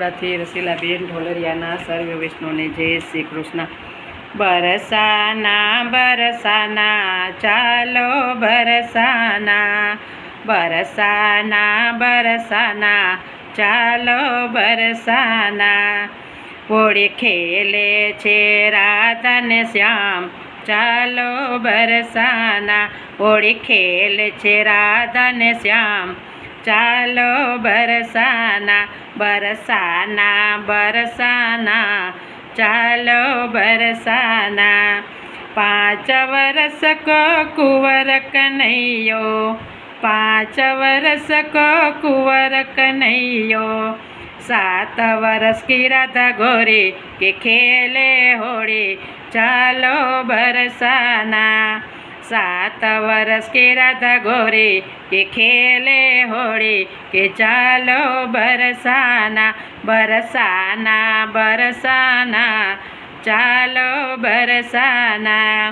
બરોડાથી રસીલાબેન ઢોલરિયાના સર્વ વૈષ્ણવને જય શ્રી કૃષ્ણ. બરસાના બરસાના, ચાલો બરસાના. બરસાના બરસાના, ચાલો બરસાના. હોળી ખેલે છે રાધા ને શ્યામ. ચાલો બરસાના. હોળી ખેલે છે રાધા ને શ્યામ. ચાલો બરસાના બરસાના બરસાના. ચાલો બરસાના. પાંચ વરસ કો કુંવર કનૈયો પાંચ વરસ કો કુંવર કનૈયો સાત વરસ કી રાધા ગોરી કે ખેલે હોળી. ચાલો બરસાના. સાત વરસ કે રાધા ગોરી, કે ખેલે હોળી, કે ચાલો બરસાના બરસાના બરસાના, ચાલો બરસાના.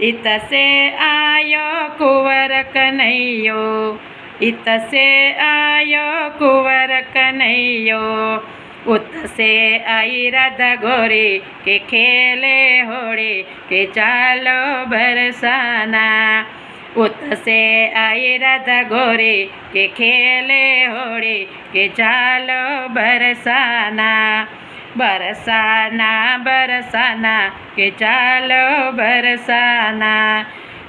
ઇતસે આયો કુંવર કનૈયો ઇતસે આયો કુંવર કનૈયો ઉતસે આઈ રાધા ગોરી કે ખેલે હોળી કે ચાલો બરસાના. ઉતસે આઈ રાધા ગોરી કે ખેલે હોળી કે ચાલો બરસાના. બરસાના બરસાના કે ચાલો બરસાના.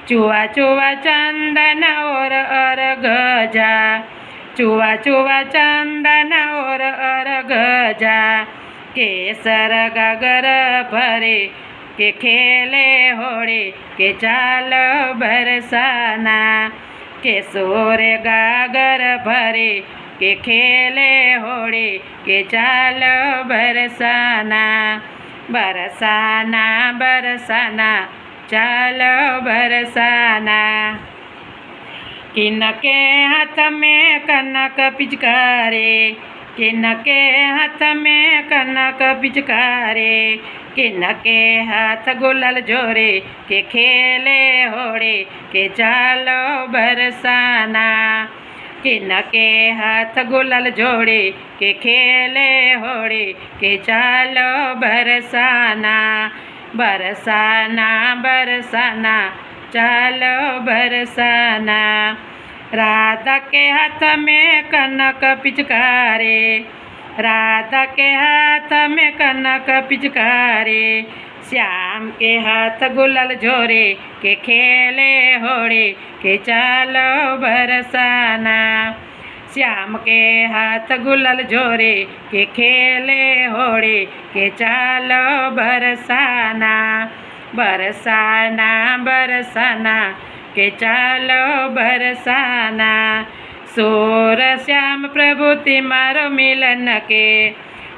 ચુવા ચુવા ચંદન ઓર અર ગજા. ચુવા ચુવા ચંદન ઓર અર ગજા, કેસર ગગર ભરે, કે ખેલે હોળે કે ચાલ બરસાના, કે સોર ગાગર ભરે, કે ખેલે હોળે કે ચાલ બરસાના બરસાના બરસાના, ચાલ બરસાના. કિનકે હાથ મેં કનક પિચકારે કિનકે હાથ મેં કનક પિચકારે કિનકે હાથ ગુલાલ જોરે કે ખેલે હોડે કે ચાલો બરસાના કિનકે હાથ ગુલાલ જોડે કે ખેલે હોડે કે ચાલો બરસાના બરસાના બરસાના चालो बरसाना राधा के हाथ में कनक पिचकारे राधा के हाथ में कनक पिचकारे श्याम के हाथ गुलल झोरे के खेले होड़े के चालो बरसाना श्याम के हाथ गुलल झोरे के खेले होड़े के चालो बरसाना બરસાના બરસાના, કે ચાલો બરસાના. સોર શ્યામ પ્રભુતિ મારો મિલન કે,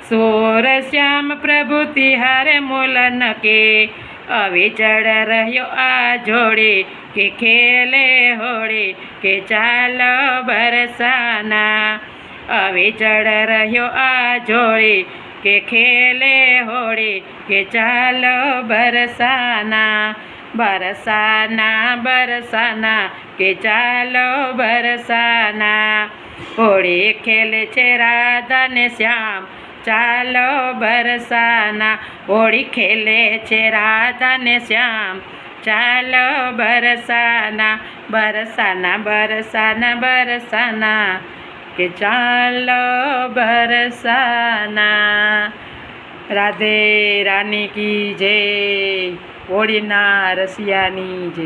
સોર શ્યામ પ્રભુતિ હારે મૂલન કે. અવિચળ રહ્યો આ જોડે, કે ખેલે હોડે, કે ચાલો બરસાના. અવિચળ રહ્યો આ જોડે કે ખેલે હોળી કે ચાલો બરસાના બરસાના બરસાના, કે ચાલો બરસાના. હોળી ખેલે છે રાધા ને શ્યામ, ચાલો બરસાના. હોળી ખેલે છે રાધા ને શ્યામ, ચાલો બરસાના બરસાના બરસાના બરસાના. કે ચાલો ભરસાના. રાધે રાની કી જય. હોળીના રસિયાની જય.